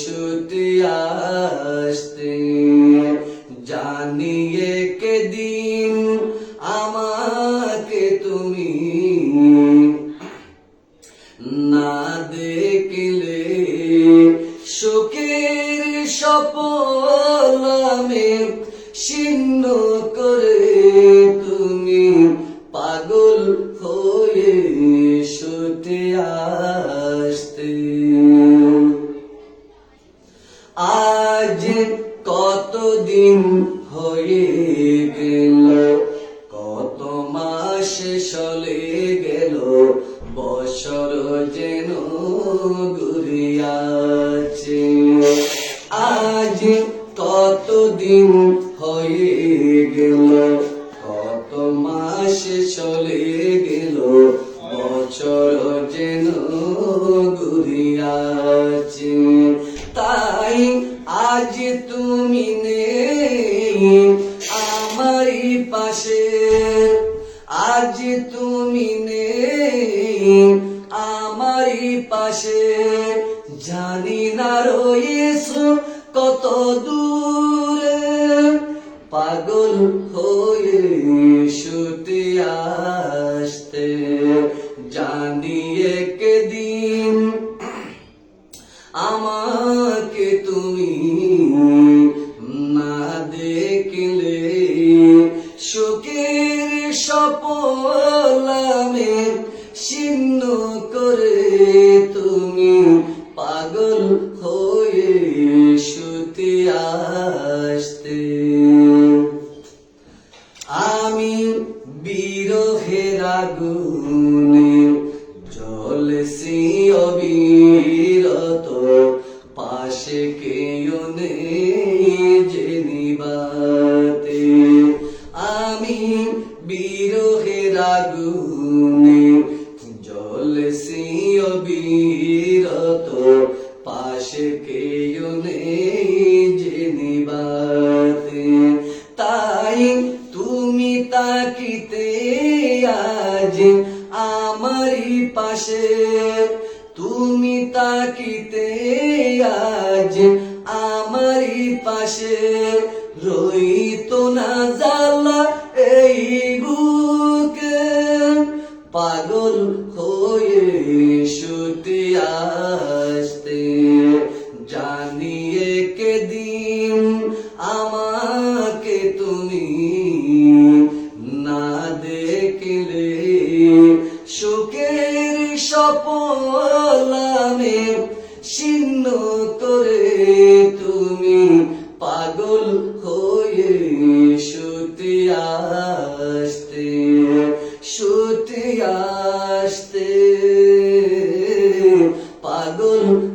শুতে আসতে জানিয়ে কে দিন আমাকে তুমি না দেখলে সুখের সপল ঘুরিয়াছে আজ কতদিন হয়ে গেল, কত মাস চলে গেল, বছর যেন ঘুরিয়াছে তাই আজ তুমি নেই আমারই পাশে, আজ তুমি নেই আমারই পাশে। জানি না রয়েছো কত দূরে পাগল হয়ে শুতে আসতে জানিয়ে কে দিন আমাকে তুমি না দেখলে। সুখের সপল আমি ছিন্ন করে তুমি পাগল হয়ে শুতে আসতে। আমি বিরহের আগুনে অবিরত পাশে কেউ নেই যে নিবাতে তাই তুমি তাকিতে আজ আমারই পাশে। তুমি তাকিতে আজ আমারই পাশে। রইত না জ্বালা এই বুকে, পাগল আসতে। জানিয়ে কে দিন আমাকে তুমি না দেখলে? সুখের সপল আমি ছিন্ন করে তুমি পাগল হয়ে শুতে আসতে। পাগল